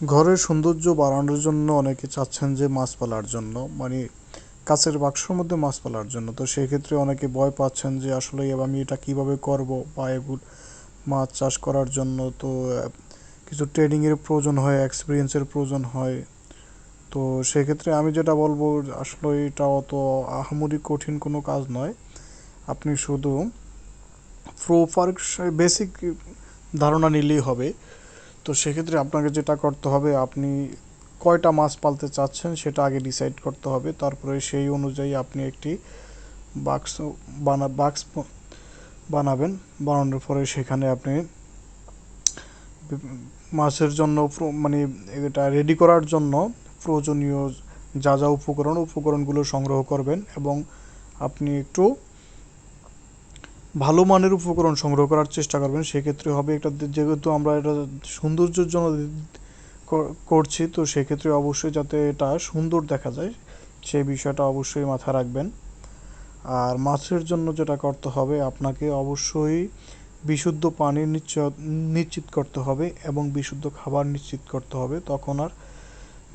ঘরের সৌন্দর্য বাড়ানোর জন্য অনেকে চাচ্ছেন যে মাছ পালার জন্য মানে কাছের বাক্সর মধ্যে মাছ পালার জন্য। তো সেই ক্ষেত্রে অনেকে ভয় পাচ্ছেন যে আসলে আমি এটা কীভাবে করব বা এগুলো মাছ চাষ করার জন্য। তো কিছু ট্রেনিংয়ের প্রয়োজন হয় এক্সপিরিয়েন্সের প্রয়োজন হয়। তো সেক্ষেত্রে আমি যেটা বলব, আসলে এটা অত আহামরি কঠিন কোনো কাজ নয়। আপনি শুধু প্রপার বেসিক ধারণা নিলেই হবে। তো সেক্ষেত্রে আপনাকে যেটা করতে হবে, আপনি কয়টা মাছ পালতে চাচ্ছেন সেটা আগে ডিসাইড করতে হবে। তারপরে সেই অনুযায়ী আপনি একটি বাক্স বানা বাক্স বানাবেন। বানানোর পরে সেখানে আপনি মাছের জন্য মানে এটা রেডি করার জন্য প্রয়োজনীয় যা যা উপকরণ, উপকরণগুলো সংগ্রহ করবেন এবং আপনি একটু ভালো মানের উপকরণ সংগ্রহ করার চেষ্টা করবেন, সেক্ষেত্রে হবে এটা যেহেতু আমরা এটা সৌন্দর্যের জন্য করছি, তো সেক্ষেত্রে অবশ্যই যাতে এটা সুন্দর দেখা যায় সেই বিষয়টা অবশ্যই মাথায় রাখবেন। আর মাছের জন্য যেটা করতে হবে, আপনাকে অবশ্যই বিশুদ্ধ পানি নিশ্চিত করতে হবে এবং বিশুদ্ধ খাবার নিশ্চিত করতে হবে। তখন আর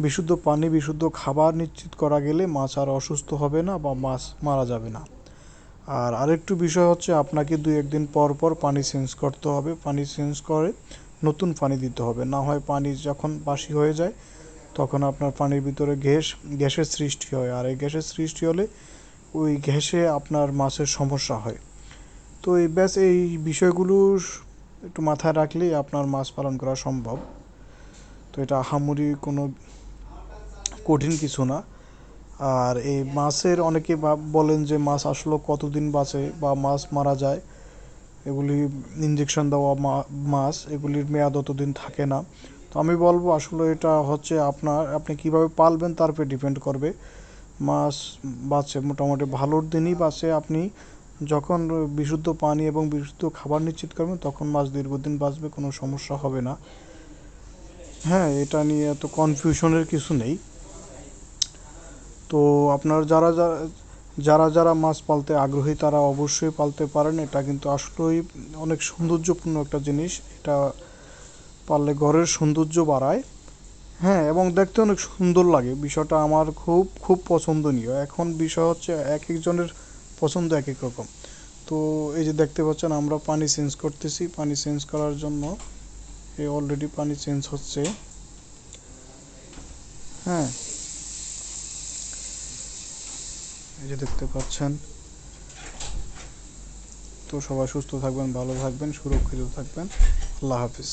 বিশুদ্ধ পানি, বিশুদ্ধ খাবার নিশ্চিত করা গেলে মাছ আর অসুস্থ হবে না বা মাছ মারা যাবে না। আর আরেকটু বিষয় হচ্ছে, আপনাকে দুই একদিন পর পর পানি চেঞ্জ করতে হবে। পানি চেঞ্জ করে নতুন পানি দিতে হবে। না হয় পানি যখন বাসি হয়ে যায়, তখন আপনার পানির ভিতরে গ্যাস, গ্যাসের সৃষ্টি হয়। আর এই গ্যাসের সৃষ্টি হলে ওই গ্যাসে আপনার মাছের সমস্যা হয়। তো এই ব্যাস, এই বিষয়গুলো একটু মাথায় রাখলেই আপনার মাছ পালন করা সম্ভব। তো এটা আহামরি কোনো কঠিন কিছু না। আর এই মাছের অনেকে বলেন যে মাছ আসলে কতদিন বাঁচে বা মাছ মারা যায় এগুলি ইঞ্জেকশন দেওয়া মাছ এগুলির মেয়াদ অতদিন থাকে না। তো আমি বলব আসলে এটা হচ্ছে আপনার আপনি কীভাবে পালবেন তার উপরে ডিপেন্ড করবে। মাছ বাঁচে মোটামুটি ভালোর দিনই বাঁচে। আপনি যখন বিশুদ্ধ পানি এবং বিশুদ্ধ খাবার নিশ্চিত করবেন তখন মাছ দীর্ঘদিন বাঁচবে কোনো সমস্যা হবে না। হ্যাঁ এটা নিয়ে এত কনফিউশনের কিছু নেই। তো আপনার যারা যারা যারা যারা মাছ পালতে আগ্রহী, তারা অবশ্যই পালতে পারেন। এটা কিন্তু আসলেই অনেক সৌন্দর্যপূর্ণ একটা জিনিস। এটা পাললে ঘরের সৌন্দর্য বাড়ায়। হ্যাঁ এবং দেখতে অনেক সুন্দর লাগে। বিষয়টা আমার খুব খুব পছন্দনীয়। এখন বিষয় হচ্ছে এক একজনের পছন্দ এক এক রকম। তো এই যে দেখতে পাচ্ছেন, আমরা পানি চেঞ্জ করতেছি। পানি চেঞ্জ করার জন্য এই অলরেডি পানি চেঞ্জ হচ্ছে। হ্যাঁ এই যে দেখতে পাচ্ছেন। তো সবাই সুস্থ থাকবেন ভালো থাকবেন সুরক্ষিত থাকবেন। আল্লাহ হাফিজ।